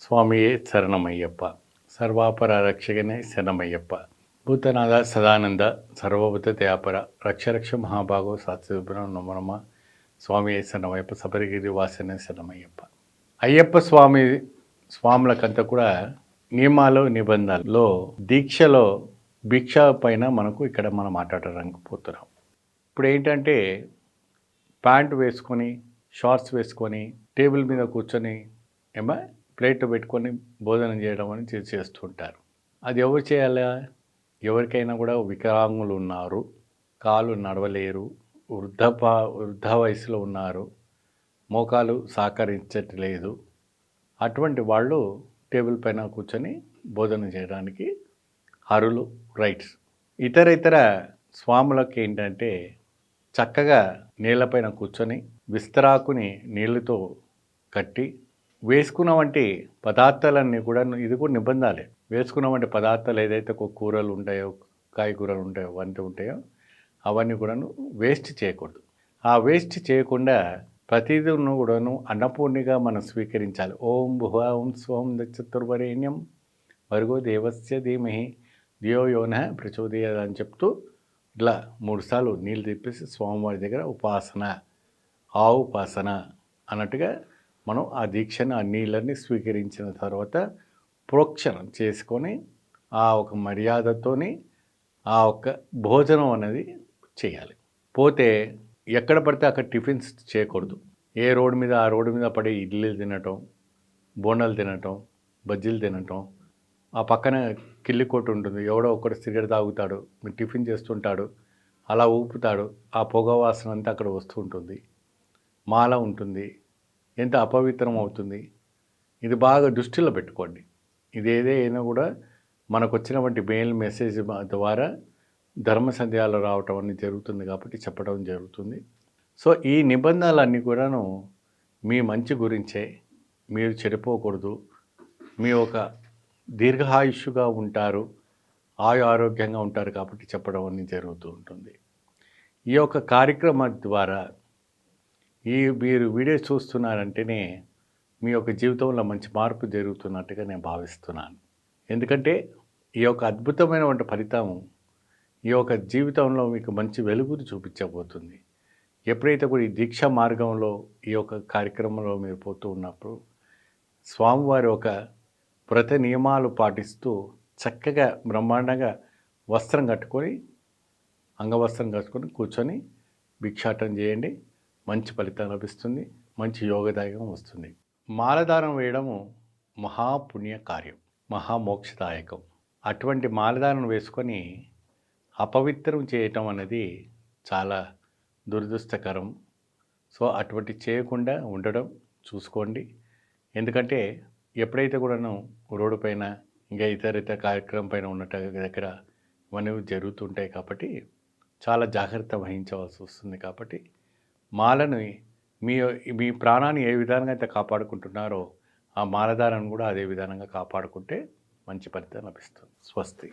స్వామియే శరణమయ్యప్ప. సర్వాపర రక్షకనే శరణమయ్యప్ప. భూతనాథ సదానంద సర్వభూత దయాపర రక్ష రక్ష మహాభాగో సాత్విపురం నమనమ స్వామియే శరణమయ్యప్ప. సబరిగిరి వాసనే శరణమయ్యప్ప. అయ్యప్ప స్వామి స్వాములకంతా కూడా నియమాలు నిబంధనలో దీక్షలో భిక్ష పైన మనకు ఇక్కడ మనం మాట్లాడడానికి పోతున్నాం ఇప్పుడు ఏంటంటే ప్యాంట్ వేసుకొని షార్ట్స్ వేసుకొని టేబుల్ మీద కూర్చొని ఏమో? ప్లేట్ పెట్టుకొని భోజనం చేయడం అని చేస్తుంటారు. అది ఎవరు చేయాలా? ఎవరికైనా కూడా వికలాంగులు ఉన్నారు కాలు నడవలేరు వృద్ధ వృద్ధ వయసులో ఉన్నారు మోకాలు సహకరించట్లేదు. అటువంటి వాళ్ళు టేబుల్ పైన కూర్చొని భోజనం చేయడానికి అరులు రైట్స్. ఇతర ఇతర స్వాములకు ఏంటంటే చక్కగా నీళ్ళపైన కూర్చొని విస్తరాకుని నీళ్ళతో కట్టి వేసుకున్న వంటి పదార్థాలన్నీ కూడా ఇది కూడా నిబంధనలే వేసుకున్న వంటి పదార్థాలు ఏదైతే ఒక కూరలు ఉంటాయో కాయగూరలు ఉంటాయో వంటి ఉంటాయో అవన్నీ కూడాను వేస్ట్ చేయకూడదు. ఆ వేస్ట్ చేయకుండా ప్రతిదీ కూడాను అన్నపూర్ణిగా మనం స్వీకరించాలి. ఓం భువ ఓం స్వం చతుర్వరేణ్యం వరుగో దేవస్య ధీమహి దియో యోన ప్రచోదయ అని చెప్తూ ఇట్లా మూడుసార్లు నీళ్ళు తిప్పేసి స్వామివారి దగ్గర ఉపాసన ఆ ఉపాసన అన్నట్టుగా మనం ఆ దీక్షను ఆ నీళ్ళని స్వీకరించిన తర్వాత ప్రోక్షణం చేసుకొని ఆ ఒక మర్యాదతోని ఆ ఒక్క భోజనం అనేది చేయాలి. పోతే ఎక్కడ పడితే అక్కడ టిఫిన్స్ చేయకూడదు. ఏ రోడ్డు మీద ఆ రోడ్డు మీద పడే ఇడ్లీలు తినటం బోండాలు తినటం బజ్జీలు తినటం ఆ పక్కన కిల్లి కొట్టు ఉంటుంది. ఎవడో ఒకడు సిగరెట్ తాగుతాడు మీరు టిఫిన్ చేస్తుంటాడు అలా ఊపుతాడు. ఆ పొగ వాసన అంతా అక్కడ వస్తూ ఉంటుంది. మాల ఉంటుంది. ఎంత అపవిత్రం అవుతుంది? ఇది బాగా దృష్టిలో పెట్టుకోండి. ఇది ఏదైనా కూడా మనకు వచ్చినటువంటి మెయిల్ మెసేజ్ ద్వారా ధర్మ సందేహాలు రావటం అనేది జరుగుతుంది కాబట్టి చెప్పడం జరుగుతుంది. సో ఈ నిబంధనలన్నీ కూడాను మీ మంచి గురించే. మీరు చెడిపోకూడదు. మీ ఒక దీర్ఘాయుష్గా ఉంటారు. ఆయు ఆరోగ్యంగా ఉంటారు కాబట్టి చెప్పడం అనేది జరుగుతూ ఉంటుంది. ఈ యొక్క కార్యక్రమం ద్వారా ఈ మీరు వీడియో చూస్తున్నారంటేనే మీ యొక్క జీవితంలో మంచి మార్పు జరుగుతున్నట్టుగా నేను భావిస్తున్నాను. ఎందుకంటే ఈ యొక్క అద్భుతమైనటువంటి ఫలితం ఈ యొక్క జీవితంలో మీకు మంచి వెలుగును చూపించబోతుంది. ఎప్పుడైతే కూడా ఈ దీక్ష మార్గంలో ఈ యొక్క కార్యక్రమంలో మీరు పోతూ ఉన్నప్పుడు స్వామివారి ఒక వ్రత నియమాలు పాటిస్తూ చక్కగా బ్రహ్మాండంగా వస్త్రం కట్టుకొని అంగవస్త్రం కట్టుకొని కూర్చొని భిక్షాటం చేయండి. మంచి ఫలితం లభిస్తుంది మంచి యోగదాయకం వస్తుంది. మాలదానం వేయడము మహాపుణ్య కార్యం మహామోక్షదాయకం. అటువంటి మాలదానం వేసుకొని అపవిత్రం చేయటం అనేది చాలా దురదృష్టకరం. సో అటువంటి చేయకుండా ఉండడం చూసుకోండి. ఎందుకంటే ఎప్పుడైతే కూడాను రోడ్డు పైన ఇంకా ఇతర ఇతర కార్యక్రమం పైన ఉన్నట్టు దగ్గర ఇవన్నీ జరుగుతుంటాయి కాబట్టి చాలా జాగ్రత్త వహించవలసి వస్తుంది కాబట్టి మాలను మీ మీ ప్రాణాన్ని ఏ విధంగా అయితే కాపాడుకుంటున్నారో ఆ మాలధారాన్ని కూడా అదే విధానంగా కాపాడుకుంటే మంచి ఫలితం లభిస్తుంది. స్వస్తి.